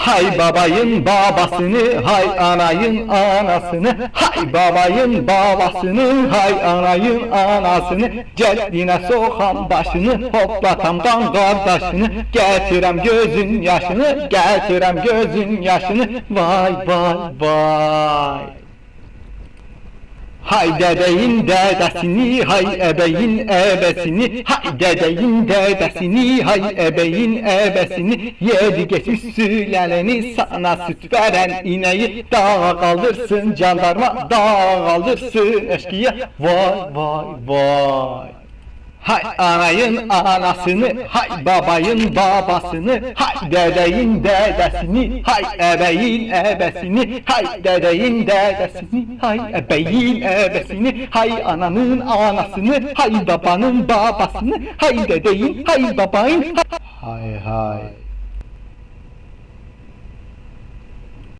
Hay babayın babasını, hay anayın anasını, hay babayın babasını, hay anayın anasını, ceddine sokan başını, hoplatam kan kardeşini, getirem gözün yaşını, getirem gözün yaşını, vay vay. vay. Hay dedeyin dedesini, hay ebeyin ebesini, hay dedeyin dedesini, hay ebeyin ebesini, yedi geçmiş sülaleni, sana süt veren ineği, dağa kaldırsın jandarma, dağa kaldırsın eşkıya, vay vay vay. Hay anayın anasını, hay babayın babasını, hay dedeyin dedesini, hay ebeyin ebesini, hay dedeyin dedesini, hay ebeyin ebesini, hay ananın anasını, hay babanın babasını, hay dedeyin, hay babayın, hay hay.